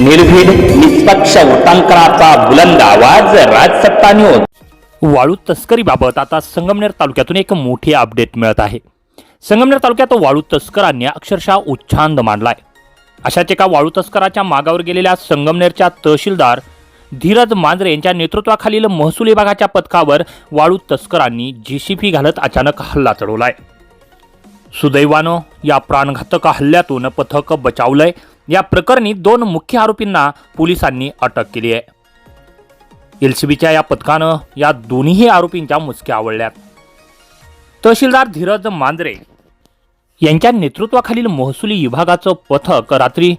निर्भीड निष्पक्ष वृत्तांकनाचा बुलंद आवाज राजसत्ता न्यूज वाळू तस्करीबाबत आता संगमनेर तालुक्यातून एक मोठी अपडेट मिळत आहे. संगमनेर तालुक्यात वाळू तस्करांनी अक्षरशः उच्छांद मांडलाय. अशाच एका वाळू तस्कराच्या मागावर गेलेल्या संगमनेरच्या तहसीलदार धीरज मांजरे यांच्या नेतृत्वाखालील महसूल विभागाच्या पथकावर वाळू तस्करांनी जीसीपी घालत अचानक हल्ला चढवलाय. सुदैवानं या प्राणघातक हल्ल्यातून पथक बचावलंय. या प्रकरणी दोन मुख्य आरोपींना पोलिसांनी अटक केली आहे. एलसीबीच्या या पथकानं या दोन्ही आरोपींच्या मुसक्या आवडल्यात तहसीलदार धीरज मांजरे यांच्या नेतृत्वाखालील महसुली विभागाचं पथक रात्री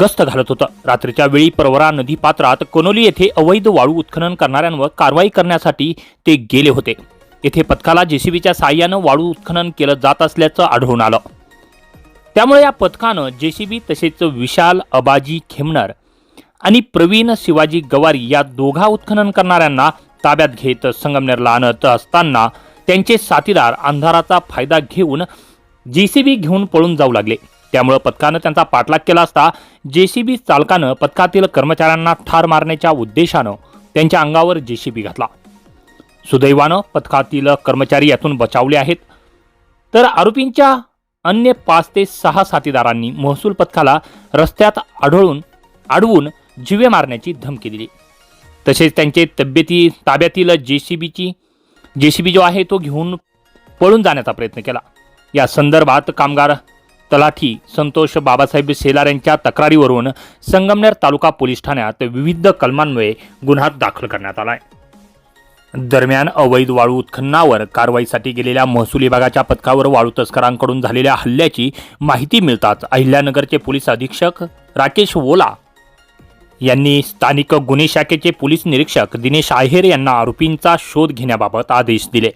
गस्त घालत होतं. रात्रीच्या वेळी परवरा नदी पात्रात कनोली येथे अवैध वाळू उत्खनन करणाऱ्यांवर कारवाई करण्यासाठी ते गेले होते. येथे पथकाला जेसीबीच्या साहाय्यानं वाळू उत्खनन केलं जात असल्याचं आढळून आलं. त्यामुळे या पथकानं जेसीबी तसेच विशाल अबाजी खेमणार आणि प्रवीण शिवाजी गवारी या दोघा उत्खनन करणाऱ्यांना ताब्यात घेत संगमनेरला आणत असताना त्यांचे साथीदार अंधाराचा फायदा घेऊन जेसीबी घेऊन पळून जाऊ लागले. त्यामुळे पथकानं त्यांचा पाठलाग केला असता जेसीबी चालकानं पथकातील कर्मचाऱ्यांना ठार मारण्याच्या उद्देशानं त्यांच्या अंगावर जेसीबी घातला. सुदैवानं पथकातील कर्मचारी यातून बचावले आहेत. तर आरोपींच्या अन्य पाच ते सहा साथीदारांनी महसूल पथकाला रस्त्यात आढळून अडवून जिवे मारण्याची धमकी दिली. तसेच त्यांचे तब्येती ताब्यातील जेसीबीची जेसीबी जो आहे तो घेऊन पळून जाण्याचा प्रयत्न केला. या संदर्भात कामगार तलाठी संतोष बाबासाहेब शेलार यांच्या तक्रारीवरून संगमनेर तालुका पोलीस ठाण्यात विविध कलमांमुळे गुन्हा दाखल करण्यात आला आहे. दरम्यान अवैध वाळू उत्खननावर कारवाईसाठी गेलेल्या महसूल विभागाच्या पथकावर वाळू तस्करांकडून झालेल्या हल्ल्याची माहिती मिळताच अहिल्यानगरचे पोलीस अधीक्षक राकेश वोला यांनी स्थानिक गुन्हे शाखेचे पोलीस निरीक्षक दिनेश आहेर यांना आरोपींचा शोध घेण्याबाबत आदेश दिले.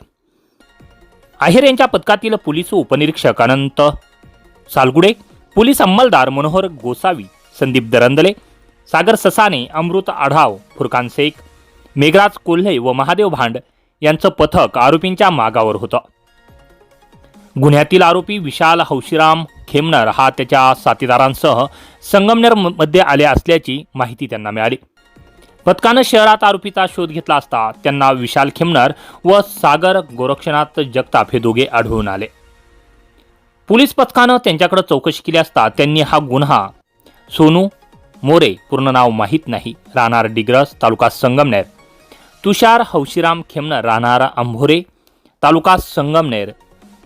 आहेर यांच्या पथकातील पोलीस उपनिरीक्षक अनंत सालगुडे पोलीस अंमलदार मनोहर गोसावी संदीप दरंदले सागर ससाने अमृत आढाव फुरकान शेख मेघराज कोल्हे व महादेव भांड यांचं पथक आरोपींच्या मागावर होतं. गुन्ह्यातील आरोपी विशाल हौशीराम खेमनर हा त्याच्या साथीदारांसह संगमनेर आले असल्याची माहिती त्यांना मिळाली. पथकानं शहरात आरोपीचा शोध घेतला असता त्यांना विशाल खेमनर व सागर गोरक्षनाथ जगताप हे दोघे आढळून आले. पोलीस पथकानं त्यांच्याकडे चौकशी केली असता त्यांनी हा गुन्हा सोनू मोरे पूर्ण नाव माहीत नाही राहणार डिग्रस तालुका संगमनेर. तुषार हौशीराम खेमनर राहणारा अंभोरे तालुका संगमनेर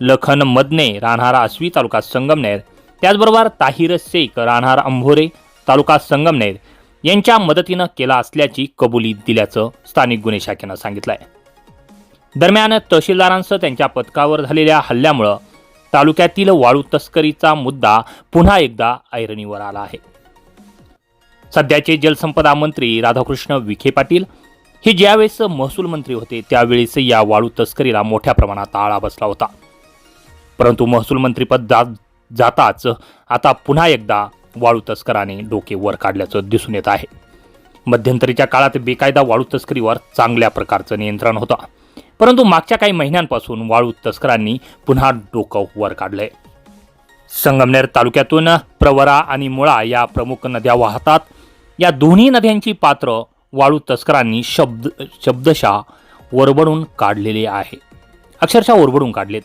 लखन मदने राहणारा आसवी तालुका संगमनेर त्याचबरोबर ताहिर शेख राहणार अंभोरे तालुका संगमनेर यांच्या मदतीनं केला असल्याची कबुली दिल्याचं स्थानिक गुन्हे शाखेनं सांगितलं आहे दरम्यान तहसीलदारांसह त्यांच्या पथकावर झालेल्या हल्ल्यामुळं तालुक्यातील वाळू तस्करीचा मुद्दा पुन्हा एकदा ऐरणीवर आला आहे. सध्याचे जलसंपदा मंत्री राधाकृष्ण विखे पाटील हे ज्यावेळेस महसूल मंत्री होते त्यावेळेस या वाळू तस्करीला मोठ्या प्रमाणात आळा बसला होता. परंतु महसूल मंत्रीपद जा जाताच आता पुन्हा एकदा वाळू तस्कराने डोके वर काढल्याचं दिसून येत आहे. मध्यंतरीच्या काळात बेकायदा वाळू तस्करीवर चांगल्या प्रकारचं नियंत्रण होतं. परंतु मागच्या काही महिन्यांपासून वाळू तस्करांनी पुन्हा डोकं वर काढलंय. संगमनेर तालुक्यातून प्रवरा आणि मुळा या प्रमुख नद्या वाहतात. या दोन्ही नद्यांची पात्र वाळू तस्करांनी शब्द शब्दशः ओरबडून काढलेले आहे. अक्षरशः ओरबडून काढलेत.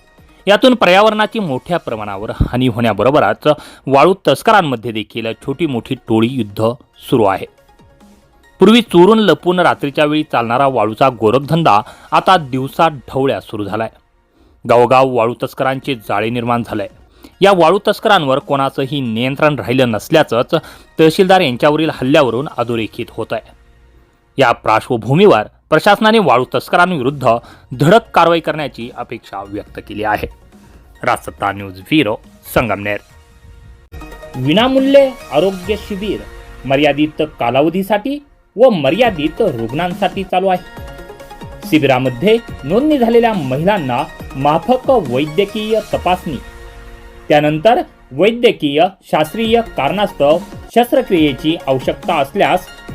यातून पर्यावरणाची मोठ्या प्रमाणावर हानी होण्याबरोबरच वाळू तस्करांमध्ये देखील छोटी मोठी टोळी युद्ध सुरू आहे. पूर्वी चोरून लपून रात्रीच्या वेळी चालणारा वाळूचा गोरखधंदा आता दिवसा ढवळ्या सुरू झालाय. गावोगाव वाळू तस्करांचे जाळे निर्माण झालंय. या वाळू तस्करांवर कोणाचंही नियंत्रण राहिलं नसल्याचंच तहसीलदार यांच्यावरील हल्ल्यावरून अधोरेखित होत आहे या पार्श्वभूमीवर प्रशासनाने वाळू तस्करांविरुद्ध धडक कारवाई करण्याची अपेक्षा व्यक्त केली आहे. Rajsatta news bureau Sangamner. विनामूल्य आरोग्य शिबिर मर्यादित कालावधीसाठी व मर्यादित रुग्णांसाठी चालू आहे. शिबिरामध्ये नोंदणी झालेल्या महिलांना माफक वैद्यकीय तपासणी. त्यानंतर वैद्यकीय शास्त्रीय कारणास्तव शस्त्रक्रियेची आवश्यकता असल्यास